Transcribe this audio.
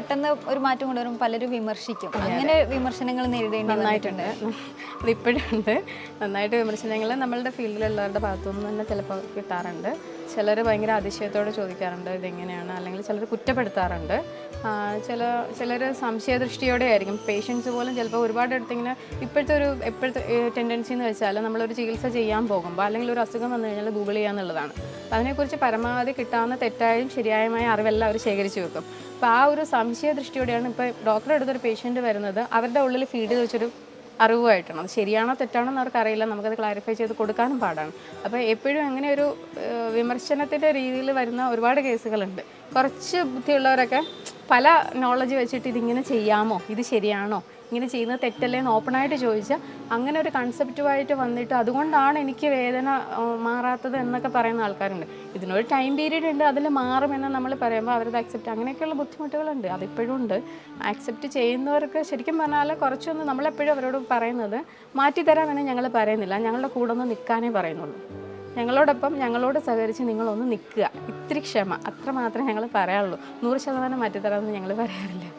പെട്ടെന്ന് ഒരു മാറ്റം കൊണ്ടുവരും പലരും വിമർശിക്കും. അങ്ങനെ വിമർശനങ്ങൾ നേരിടേണ്ടി നന്നായിട്ടുണ്ട്. അതിപ്പോഴും ഉണ്ട്. നന്നായിട്ട് വിമർശനങ്ങൾ നമ്മളുടെ ഫീൽഡിലുള്ളവരുടെ ഭാഗത്തുനിന്ന് തന്നെ ചിലപ്പോൾ കിട്ടാറുണ്ട്. ചിലർ ഭയങ്കര അതിശയത്തോടെ ചോദിക്കാറുണ്ട് ഇതെങ്ങനെയാണ്? അല്ലെങ്കിൽ ചിലർ കുറ്റപ്പെടുത്താറുണ്ട്. ചില ചിലർ സംശയദൃഷ്ടിയോടെ ആയിരിക്കും. പേഷ്യൻസ് പോലും ചിലപ്പോൾ ഒരുപാട് എടുത്തിങ്ങനെ ഇപ്പോഴത്തെ ഒരു എപ്പോഴത്തെ ടെൻഡൻസി എന്ന് വെച്ചാൽ നമ്മളൊരു ചികിത്സ ചെയ്യാൻ പോകുമ്പോൾ അല്ലെങ്കിൽ ഒരു അസുഖം വന്നു കഴിഞ്ഞാൽ ഗൂഗിൾ ചെയ്യാന്നുള്ളതാണ്. എന്നുള്ളതാണ് അതിനെക്കുറിച്ച് പരമാവധി കിട്ടാവുന്ന തെറ്റായും ശരിയായമായ അറിവെല്ലാം അവർ ശേഖരിച്ചു വെക്കും. അപ്പോൾ ആ ഒരു സംശയ ദൃഷ്ടിയോടെയാണ് ഇപ്പോൾ ഡോക്ടറെ അടുത്തൊരു പേഷ്യന്റ് വരുന്നത്. അവരുടെ ഉള്ളിൽ ഫീഡ് വെച്ചൊരു അറിവുമായിട്ടാണ്. അത് ശരിയാണോ തെറ്റാണോ എന്ന് അവർക്കറിയില്ല നമുക്കത് ക്ലാരിഫൈ ചെയ്ത് കൊടുക്കാനും പാടാണ്. അപ്പോൾ എപ്പോഴും അങ്ങനെ ഒരു വിമർശനത്തിന്റെ രീതിയിൽ വരുന്ന ഒരുപാട് കേസുകളുണ്ട് കുറച്ച് ബുദ്ധിയുള്ളവരൊക്കെ പല നോളജ് വെച്ചിട്ട് ഇതിങ്ങനെ ചെയ്യാമോ? ഇത് ശരിയാണോ? ഇങ്ങനെ ചെയ്യുന്നത് തെറ്റല്ലേ എന്ന് ഓപ്പണായിട്ട് ചോദിച്ചാൽ അങ്ങനെ ഒരു കൺസെപ്റ്റുമായിട്ട് വന്നിട്ട് അതുകൊണ്ടാണ് എനിക്ക് വേദന മാറാത്തത് എന്നൊക്കെ പറയുന്ന ആൾക്കാരുണ്ട്. ഇതിനൊരു ടൈം പീരീഡ് ഉണ്ട് അതിൽ മാറുമെന്ന് നമ്മൾ പറയുമ്പോൾ അവരത് അക്സെപ്റ്റ് അങ്ങനെയൊക്കെയുള്ള ബുദ്ധിമുട്ടുകളുണ്ട്. അതിപ്പോഴും ഉണ്ട്. അക്സെപ്റ്റ് ചെയ്യുന്നവർക്ക് ശരിക്കും പറഞ്ഞാൽ കുറച്ചൊന്നും നമ്മളെപ്പോഴും അവരോട് പറയുന്നത് മാറ്റിത്തരാമെന്ന് ഞങ്ങൾ പറയുന്നില്ല. ഞങ്ങളുടെ കൂടെ ഒന്ന് നിൽക്കാനേ പറയുന്നുള്ളൂ. ഞങ്ങളോടൊപ്പം ഞങ്ങളോട് സഹകരിച്ച് നിങ്ങളൊന്ന് നിൽക്കുക. ഇത്തിരി ക്ഷമ. അത്ര മാത്രമേ ഞങ്ങൾ പറയാറുള്ളൂ നൂറ് ശതമാനം മാറ്റിത്തരാമെന്ന് ഞങ്ങൾ പറയാറില്ല.